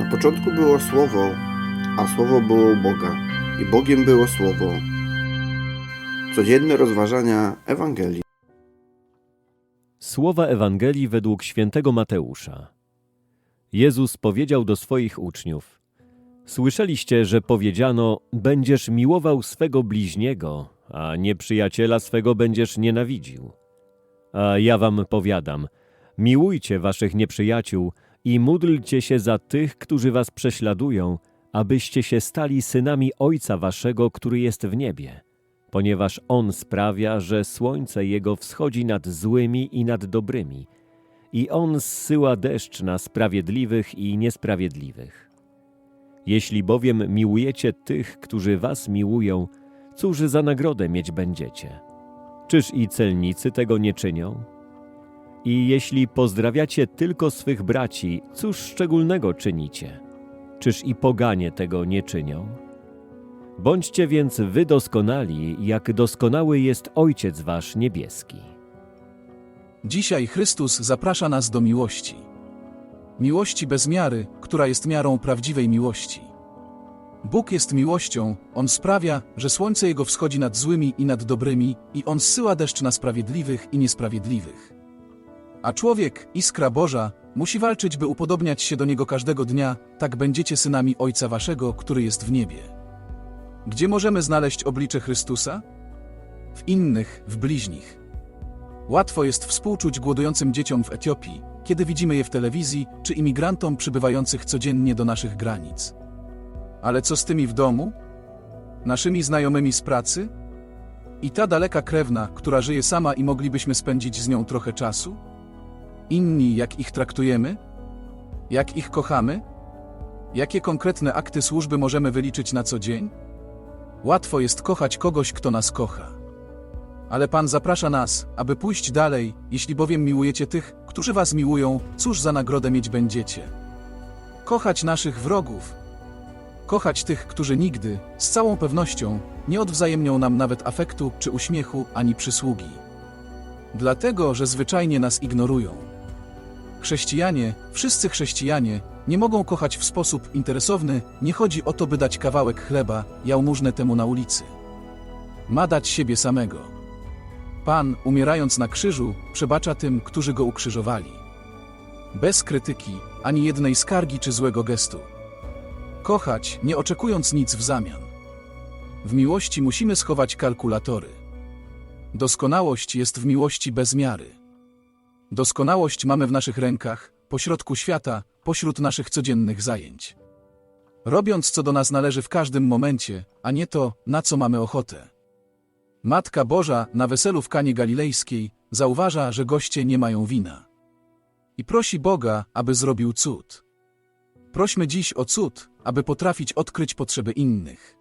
Na początku było Słowo, a Słowo było u Boga, i Bogiem było Słowo. Codzienne rozważania Ewangelii. Słowa Ewangelii według świętego Mateusza. Jezus powiedział do swoich uczniów: Słyszeliście, że powiedziano: Będziesz miłował swego bliźniego, a nieprzyjaciela swego będziesz nienawidził. A ja wam powiadam: miłujcie waszych nieprzyjaciół i módlcie się za tych, którzy was prześladują, abyście się stali synami Ojca waszego, który jest w niebie ponieważ On sprawia, że słońce Jego wschodzi nad złymi i nad dobrymi, i On zsyła deszcz na sprawiedliwych i niesprawiedliwych. Jeśli bowiem miłujecie tych, którzy was miłują, cóż za nagrodę mieć będziecie? Czyż i celnicy tego nie czynią? I jeśli pozdrawiacie tylko swych braci, cóż szczególnego czynicie? Czyż i poganie tego nie czynią? Bądźcie więc wy doskonali, jak doskonały jest Ojciec wasz niebieski. Dzisiaj Chrystus zaprasza nas do miłości. Miłości bez miary, która jest miarą prawdziwej miłości. Bóg jest miłością, On sprawia, że słońce Jego wschodzi nad złymi i nad dobrymi, i On zsyła deszcz na sprawiedliwych i niesprawiedliwych. A człowiek, iskra Boża, musi walczyć, by upodobniać się do Niego każdego dnia, tak będziecie synami Ojca Waszego, który jest w niebie. Gdzie możemy znaleźć oblicze Chrystusa? W innych, w bliźnich. Łatwo jest współczuć głodującym dzieciom w Etiopii, kiedy widzimy je w telewizji, czy imigrantom przybywających codziennie do naszych granic. Ale co z tymi w domu? Naszymi znajomymi z pracy? I ta daleka krewna, która żyje sama i moglibyśmy spędzić z nią trochę czasu? Inni, jak ich traktujemy? Jak ich kochamy? Jakie konkretne akty służby możemy wyliczyć na co dzień? Łatwo jest kochać kogoś, kto nas kocha. Ale Pan zaprasza nas, aby pójść dalej, jeśli bowiem miłujecie tych, którzy was miłują, cóż za nagrodę mieć będziecie? Kochać naszych wrogów. Kochać tych, którzy nigdy, z całą pewnością, nie odwzajemnią nam nawet afektu czy uśmiechu, ani przysługi. Dlatego, że zwyczajnie nas ignorują. Chrześcijanie, wszyscy chrześcijanie, nie mogą kochać w sposób interesowny, nie chodzi o to, by dać kawałek chleba, jałmużnę temu na ulicy. Ma dać siebie samego. Pan, umierając na krzyżu, przebacza tym, którzy go ukrzyżowali. Bez krytyki, ani jednej skargi czy złego gestu. Kochać, nie oczekując nic w zamian. W miłości musimy schować kalkulatory. Doskonałość jest w miłości bez miary. Doskonałość mamy w naszych rękach, pośrodku świata, pośród naszych codziennych zajęć. Robiąc co do nas należy w każdym momencie, a nie to, na co mamy ochotę. Matka Boża na weselu w Kanie Galilejskiej zauważa, że goście nie mają wina. I prosi Boga, aby zrobił cud. Prośmy dziś o cud, aby potrafić odkryć potrzeby innych.